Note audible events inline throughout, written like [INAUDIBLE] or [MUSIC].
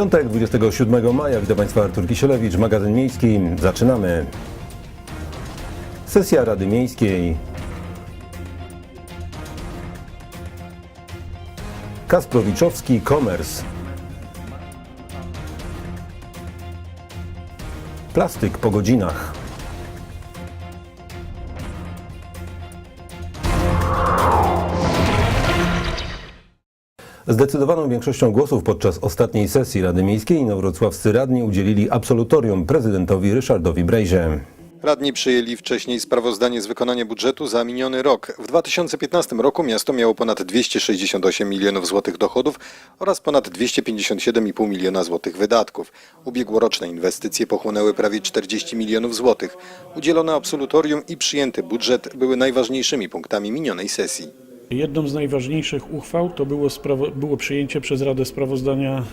Piątek 27 maja witam Państwa Artur Kisielewicz, magazyn miejski. Zaczynamy. Sesja Rady Miejskiej. Kasprowiczowski Komers. Plastyk po godzinach. Zdecydowaną większością głosów podczas ostatniej sesji Rady Miejskiej inowrocławscy radni udzielili absolutorium prezydentowi Ryszardowi Brejzie. Radni przyjęli wcześniej sprawozdanie z wykonania budżetu za miniony rok. W 2015 roku miasto miało ponad 268 milionów złotych dochodów oraz ponad 257,5 miliona złotych wydatków. Ubiegłoroczne inwestycje pochłonęły prawie 40 milionów złotych. Udzielone absolutorium i przyjęty budżet były najważniejszymi punktami minionej sesji. Jedną z najważniejszych uchwał to było, było przyjęcie przez Radę sprawozdania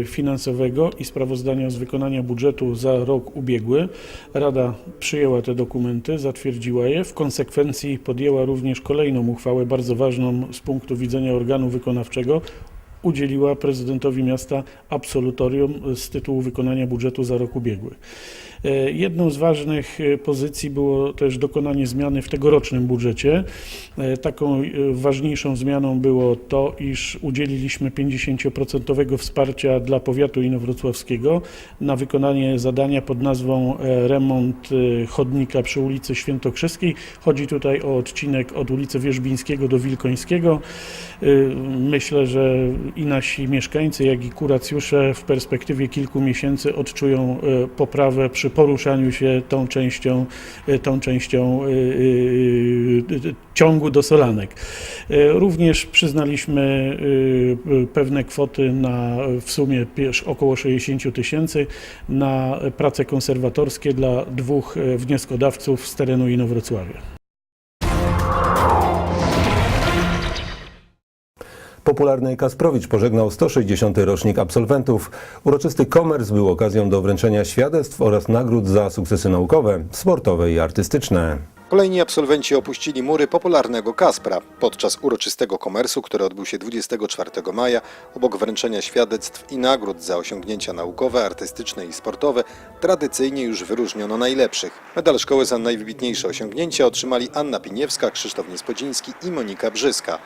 y, finansowego i sprawozdania z wykonania budżetu za rok ubiegły. Rada przyjęła te dokumenty, zatwierdziła je. W konsekwencji podjęła również kolejną uchwałę, bardzo ważną z punktu widzenia organu wykonawczego. Udzieliła prezydentowi miasta absolutorium z tytułu wykonania budżetu za rok ubiegły. E, Jedną z ważnych e, pozycji było też dokonanie zmiany w tegorocznym budżecie. E, Taką ważniejszą zmianą było to, iż udzieliliśmy 50% wsparcia dla powiatu inowrocławskiego na wykonanie zadania pod nazwą remont chodnika przy ulicy Świętokrzyskiej. Chodzi tutaj o odcinek od ulicy Wierzbińskiego do Wilkońskiego. Myślę, że i nasi mieszkańcy, jak i kuracjusze w perspektywie kilku miesięcy odczują poprawę przy poruszaniu się tą częścią, e, tą częścią e, e, ciągu do Solanek. Również przyznaliśmy pewne kwoty na w sumie około 60 tysięcy na prace konserwatorskie dla dwóch wnioskodawców z terenu Inowrocławia. Popularny Kasprowicz pożegnał 160. rocznik absolwentów. Uroczysty komers był okazją do wręczenia świadectw oraz nagród za sukcesy naukowe, sportowe i artystyczne. Kolejni absolwenci opuścili mury popularnego Kaspra. Podczas uroczystego komersu, który odbył się 24 maja, obok wręczenia świadectw i nagród za osiągnięcia naukowe, artystyczne i sportowe, tradycyjnie już wyróżniono najlepszych. Medal szkoły za najwybitniejsze osiągnięcia otrzymali Anna Piniewska, Krzysztof Niespodziński i Monika Brzyska.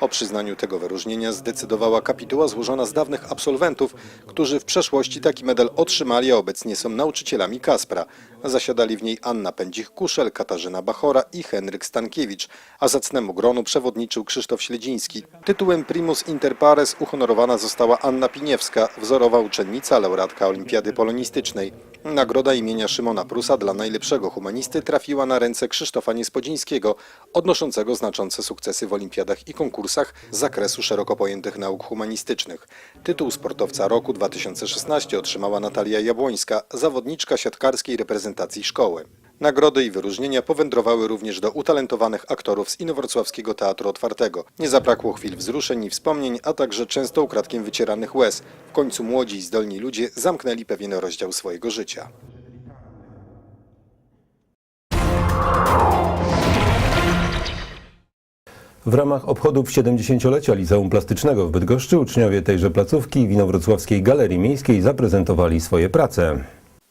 O przyznaniu tego wyróżnienia zdecydowała kapituła złożona z dawnych absolwentów, którzy w przeszłości taki medal otrzymali, a obecnie są nauczycielami Kaspra. Zasiadali w niej Anna Pędzich-Kuszel, Katarzyna Bachora i Henryk Stankiewicz, a zacnemu gronu przewodniczył Krzysztof Śledziński. Tytułem Primus Inter Pares uhonorowana została Anna Piniewska, wzorowa uczennica, laureatka Olimpiady Polonistycznej. Nagroda imienia Szymona Prusa dla najlepszego humanisty trafiła na ręce Krzysztofa Niespodzińskiego, odnoszącego znaczące sukcesy w olimpiadach i konkursach z zakresu szeroko pojętych nauk humanistycznych. Tytuł sportowca roku 2016 otrzymała Natalia Jabłońska, zawodniczka siatkarskiej reprezentacji szkoły. Nagrody i wyróżnienia powędrowały również do utalentowanych aktorów z Inowrocławskiego Teatru Otwartego. Nie zabrakło chwil wzruszeń i wspomnień, a także często ukradkiem wycieranych łez. W końcu młodzi i zdolni ludzie zamknęli pewien rozdział swojego życia. W ramach obchodów 70-lecia Liceum Plastycznego w Bydgoszczy uczniowie tejże placówki w Inowrocławskiej Galerii Miejskiej zaprezentowali swoje prace.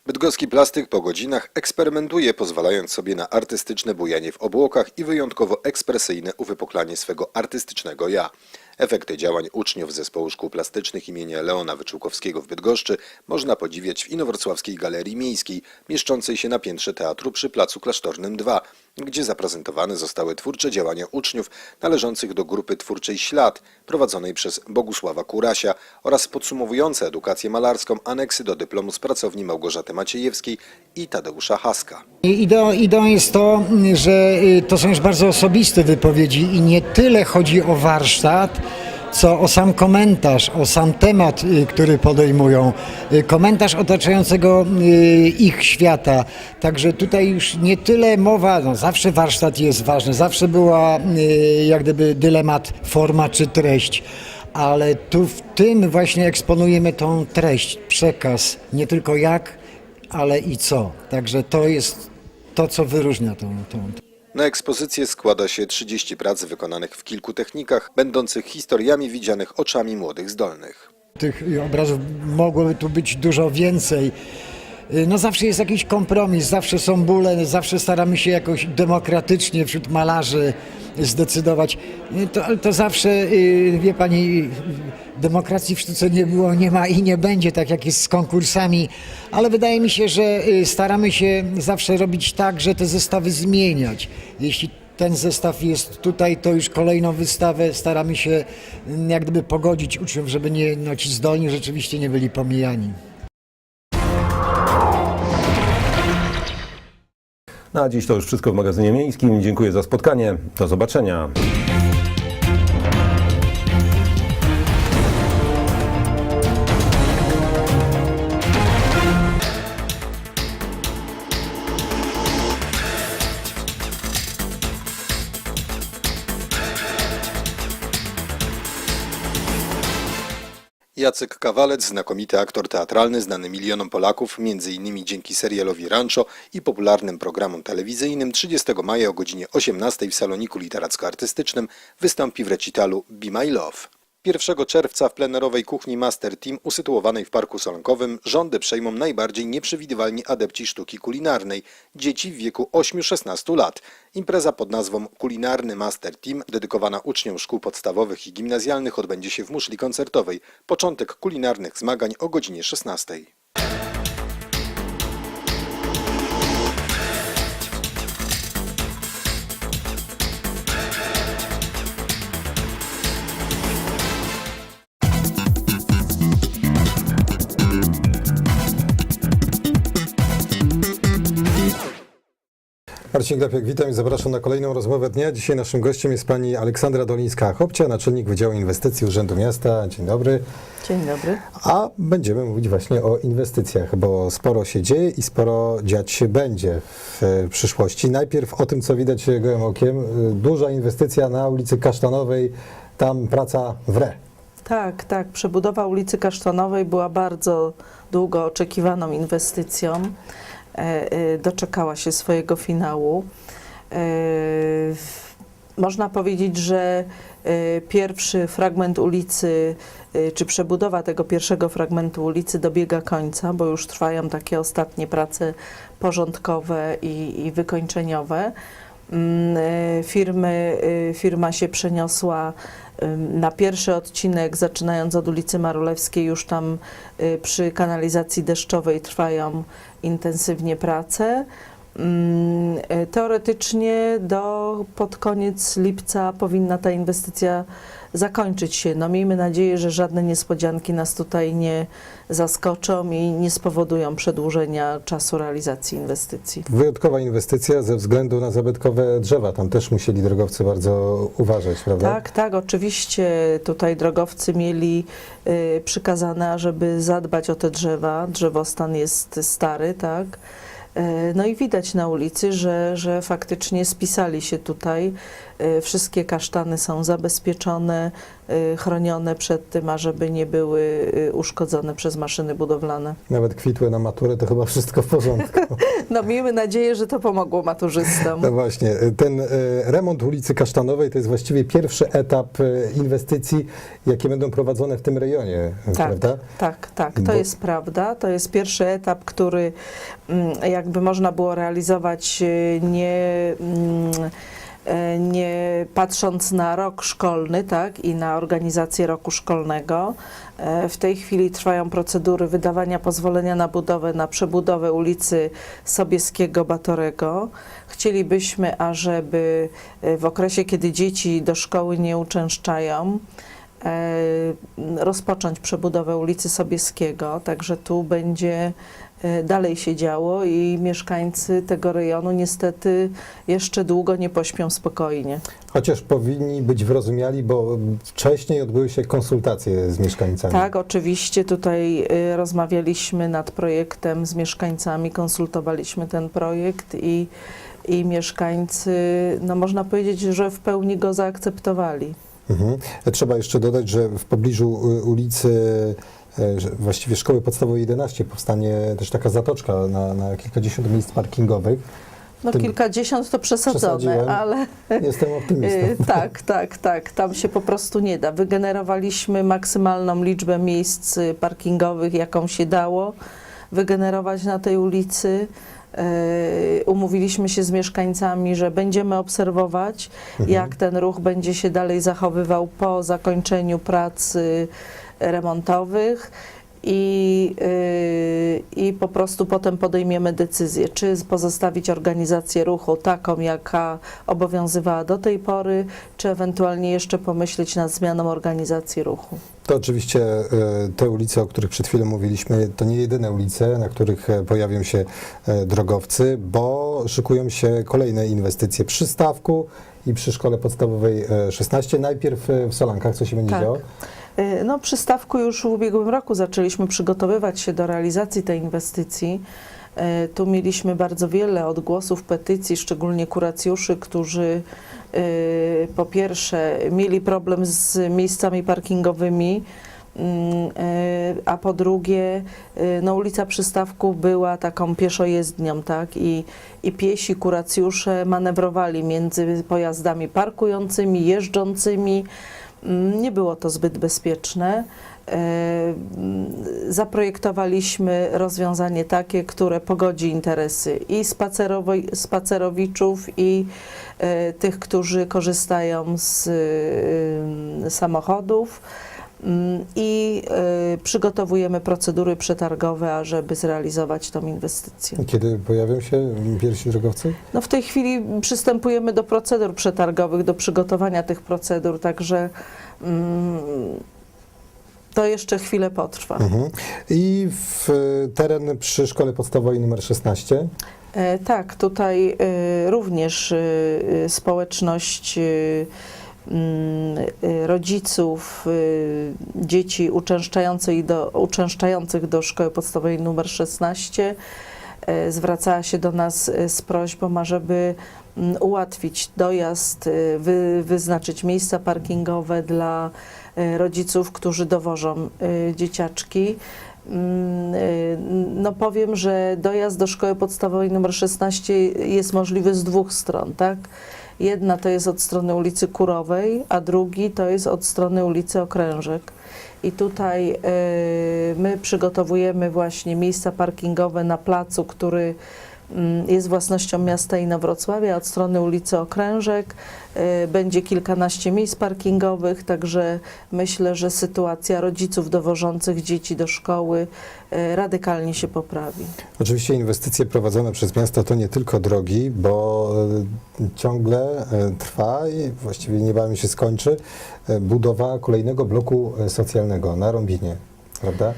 Bydgoski plastyk po godzinach eksperymentuje, pozwalając sobie na artystyczne bujanie w obłokach i wyjątkowo ekspresyjne uwypuklanie swego artystycznego ja. Efekty działań uczniów zespołu szkół plastycznych imienia Leona Wyczółkowskiego w Bydgoszczy można podziwiać w Inowrocławskiej Galerii Miejskiej, mieszczącej się na piętrze teatru przy Placu Klasztornym 2, gdzie zaprezentowane zostały twórcze działania uczniów należących do grupy twórczej Ślad, prowadzonej przez Bogusława Kurasia oraz podsumowujące edukację malarską aneksy do dyplomu z pracowni Małgorzaty Maciejewskiej i Tadeusza Haska. Ideą, ideą jest to, że y, to są już bardzo osobiste wypowiedzi i nie tyle chodzi o warsztat, co o sam komentarz, o sam temat, y, który podejmują, y, komentarz otaczającego y, ich świata. Także tutaj już nie tyle mowa, no zawsze warsztat jest ważny, zawsze była jak gdyby dylemat forma czy treść. Ale tu w tym właśnie eksponujemy tą treść, przekaz, nie tylko jak, ale i co. Także to jest to, co wyróżnia tą, tą, Na ekspozycję składa się 30 prac wykonanych w kilku technikach, będących historiami widzianych oczami młodych zdolnych. Tych obrazów mogłoby tu być dużo więcej. Y, No zawsze jest jakiś kompromis, zawsze są bóle, zawsze staramy się jakoś demokratycznie wśród malarzy zdecydować. Y, To, ale to zawsze, y, wie pani, demokracji w sztuce nie było, nie ma i nie będzie, tak jak jest z konkursami, ale wydaje mi się, że staramy się zawsze robić tak, że te zestawy zmieniać. Jeśli ten zestaw jest tutaj, to już kolejną wystawę staramy się mm, jak gdyby pogodzić uczniów, żeby nie, no, ci zdolni rzeczywiście nie byli pomijani. Na dziś to już wszystko w magazynie miejskim. Dziękuję za spotkanie. Do zobaczenia. Jacek Kawalec, znakomity aktor teatralny, znany milionom Polaków, m.in. dzięki serialowi Rancho i popularnym programom telewizyjnym, 30 maja o godzinie 18 w Saloniku Literacko-Artystycznym wystąpi w recitalu Be My Love. 1 czerwca w plenerowej kuchni Master Team usytuowanej w Parku Solonkowym rządy przejmą najbardziej nieprzewidywalni adepci sztuki kulinarnej, dzieci w wieku 8-16 lat. Impreza pod nazwą Kulinarny Master Team, dedykowana uczniom szkół podstawowych i gimnazjalnych, odbędzie się w muszli koncertowej. Początek kulinarnych zmagań o godzinie 16. Marcin Glapiak, witam i zapraszam na kolejną rozmowę dnia. Dzisiaj naszym gościem jest pani Aleksandra Dolińska-Chopcia, naczelnik Wydziału Inwestycji Urzędu Miasta. Dzień dobry. Dzień dobry. A będziemy mówić właśnie o inwestycjach, bo sporo się dzieje i sporo dziać się będzie w e, przyszłości. Najpierw o tym, co widać gołym okiem. E, Duża inwestycja na ulicy Kasztanowej, tam praca w re. Tak, tak. Przebudowa ulicy Kasztanowej była bardzo długo oczekiwaną inwestycją. E, e, Doczekała się swojego finału. E, Można powiedzieć, że pierwszy fragment ulicy, czy przebudowa tego pierwszego fragmentu ulicy dobiega końca, bo już trwają takie ostatnie prace porządkowe i, i wykończeniowe. Mm, e, Firmy, e, firma się przeniosła na pierwszy odcinek, zaczynając od ulicy Marulewskiej, już tam y, przy kanalizacji deszczowej trwają intensywnie prace. Ym, y, Teoretycznie do pod koniec lipca powinna ta inwestycja zakończyć się. No miejmy nadzieję, że żadne niespodzianki nas tutaj nie zaskoczą i nie spowodują przedłużenia czasu realizacji inwestycji. Wyjątkowa inwestycja ze względu na zabytkowe drzewa. Tam też musieli drogowcy bardzo uważać, prawda? Tak, tak, oczywiście tutaj drogowcy mieli y, przykazane, ażeby zadbać o te drzewa. Drzewostan jest stary, tak. Y, No i widać na ulicy, że, że faktycznie spisali się tutaj. Y, Wszystkie kasztany są zabezpieczone, chronione przed tym, ażeby nie były y, uszkodzone przez maszyny budowlane. Nawet kwitły na maturę, to chyba wszystko w porządku. [LAUGHS] No miejmy nadzieję, że to pomogło maturzystom. No właśnie, ten e, remont ulicy Kasztanowej to jest właściwie pierwszy etap inwestycji, jakie będą prowadzone w tym rejonie, Tak, prawda? tak, tak, to Bo- jest prawda. To jest pierwszy etap, który mm, jakby można było realizować nie, mm, nie patrząc na rok szkolny, tak, i na organizację roku szkolnego. E, W tej chwili trwają procedury wydawania pozwolenia na budowę, na przebudowę ulicy Sobieskiego Batorego. Chcielibyśmy, ażeby e, w okresie, kiedy dzieci do szkoły nie uczęszczają, e, rozpocząć przebudowę ulicy Sobieskiego, także tu będzie e, dalej się działo i mieszkańcy tego rejonu niestety jeszcze długo nie pośpią spokojnie. Chociaż powinni być wyrozumiali, bo wcześniej odbyły się konsultacje z mieszkańcami. Tak, oczywiście tutaj y, rozmawialiśmy nad projektem z mieszkańcami, konsultowaliśmy ten projekt i, i mieszkańcy, no można powiedzieć, że w pełni go zaakceptowali. Mhm. Trzeba jeszcze dodać, że w pobliżu y, ulicy e, właściwie szkoły podstawowej 11 powstanie też taka zatoczka na, na kilkadziesiąt miejsc parkingowych. No Tym- kilkadziesiąt to przesadzone, ale Jestem optymistą. y, tak, tak, tak, tam się po prostu nie da. Wygenerowaliśmy maksymalną liczbę miejsc y, parkingowych, jaką się dało wygenerować na tej ulicy. Y, Umówiliśmy się z mieszkańcami, że będziemy obserwować, jak ten ruch będzie się dalej zachowywał po zakończeniu prac y, remontowych. I, y, I po prostu potem podejmiemy decyzję, czy pozostawić organizację ruchu taką, jaka obowiązywała do tej pory, czy ewentualnie jeszcze pomyśleć nad zmianą organizacji ruchu. To oczywiście e, te ulice, o których przed chwilą mówiliśmy, to nie jedyne ulice, na których e, pojawią się e, drogowcy, bo szykują się kolejne inwestycje przy Stawku i przy Szkole Podstawowej e, 16. Najpierw w Solankach, co się będzie Tak. działo? Y, No, przy stawku już w ubiegłym roku zaczęliśmy przygotowywać się do realizacji tej inwestycji. Y, Tu mieliśmy bardzo wiele odgłosów, petycji, szczególnie kuracjuszy, którzy y, po pierwsze mieli problem z miejscami parkingowymi, mm, a po drugie no, ulica Przystawku była taką pieszojezdnią, tak, i, i piesi, kuracjusze manewrowali między pojazdami parkującymi, jeżdżącymi, Nie było to zbyt bezpieczne. E, Zaprojektowaliśmy rozwiązanie takie, które pogodzi interesy i spacerowiczów, i e, tych, którzy korzystają z y, samochodów. I e, przygotowujemy procedury przetargowe, ażeby zrealizować tą inwestycję. Kiedy pojawią się pierwsi drogowcy? No w tej chwili przystępujemy do procedur przetargowych, do przygotowania tych procedur, także mm, to jeszcze chwilę potrwa. Mhm. I w e, teren przy Szkole Podstawowej numer 16. E, tak, tutaj e, również e, społeczność e, rodziców e, dzieci uczęszczających do, uczęszczających do szkoły podstawowej numer 16 e, zwracała się do nas z prośbą, ażeby mm, ułatwić dojazd, wy, wyznaczyć miejsca parkingowe dla rodziców, którzy dowożą dzieciaczki. Mm, y, No powiem, że dojazd do szkoły podstawowej nr 16 jest możliwy z dwóch stron, tak? Jedna to jest od strony ulicy Kurowej, a drugi to jest od strony ulicy Okrężek. I tutaj y, my przygotowujemy właśnie miejsca parkingowe na placu, który jest własnością miasta Inowrocławia, od strony ulicy Okrężek. y, Będzie kilkanaście miejsc parkingowych, także myślę, że sytuacja rodziców dowożących dzieci do szkoły y, radykalnie się poprawi. Oczywiście inwestycje prowadzone przez miasto to nie tylko drogi, bo e, ciągle trwa i właściwie niebawem się skończy budowa kolejnego bloku socjalnego na Rąbinie, prawda?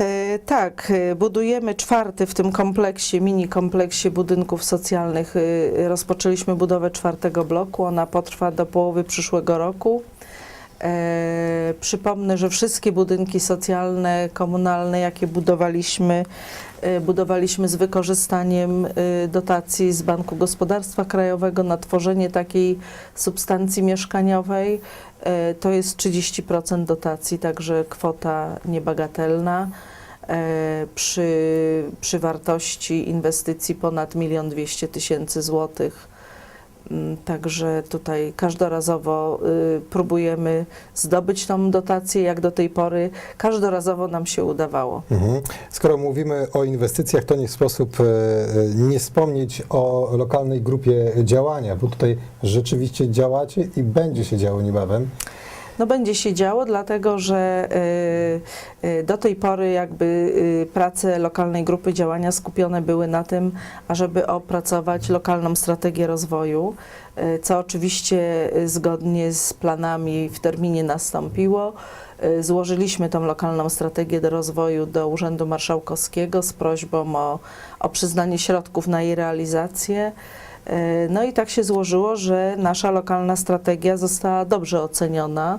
E, Tak, e, budujemy czwarty w tym kompleksie, mini kompleksie budynków socjalnych. e, Rozpoczęliśmy budowę czwartego bloku, ona potrwa do połowy przyszłego roku. E, przypomnę, że wszystkie budynki socjalne, komunalne, jakie budowaliśmy, e, budowaliśmy z wykorzystaniem e, dotacji z Banku Gospodarstwa Krajowego na tworzenie takiej substancji mieszkaniowej. E, To jest 30% dotacji, także kwota niebagatelna. E, Przy, przy wartości inwestycji ponad 1 200 tysięcy złotych. Mm, Także tutaj każdorazowo y, próbujemy zdobyć tą dotację, jak do tej pory. Każdorazowo nam się udawało. Mhm. Skoro mówimy o inwestycjach, to nie sposób e, e, nie wspomnieć o lokalnej grupie działania, bo tutaj rzeczywiście działacie i będzie się działo niebawem. No będzie się działo, dlatego że y, y, do tej pory jakby y, prace lokalnej grupy działania skupione były na tym, ażeby opracować lokalną strategię rozwoju, co oczywiście zgodnie z planami w terminie nastąpiło. Złożyliśmy tą lokalną strategię do rozwoju do Urzędu Marszałkowskiego z prośbą o, o przyznanie środków na jej realizację. E, No i tak się złożyło, że nasza lokalna strategia została dobrze oceniona.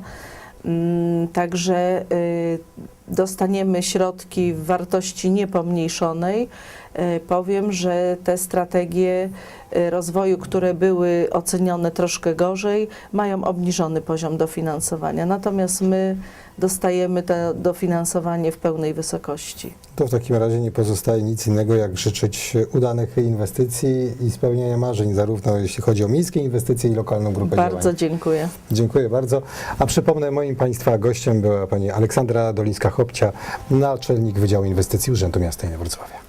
Mm, Także y, dostaniemy środki w wartości niepomniejszonej. E, Powiem, że te strategie y, rozwoju, które były ocenione troszkę gorzej, mają obniżony poziom dofinansowania. Natomiast my dostajemy to dofinansowanie w pełnej wysokości. To w takim razie nie pozostaje nic innego, jak życzyć udanych inwestycji i spełnienia marzeń, zarówno jeśli chodzi o miejskie inwestycje i lokalną grupę Bardzo działań. dziękuję. Dziękuję bardzo. A przypomnę, moim Państwa gościem była pani Aleksandra Dolińska-Hopcia, naczelnik Wydziału Inwestycji Urzędu Miasta Inowrocławia.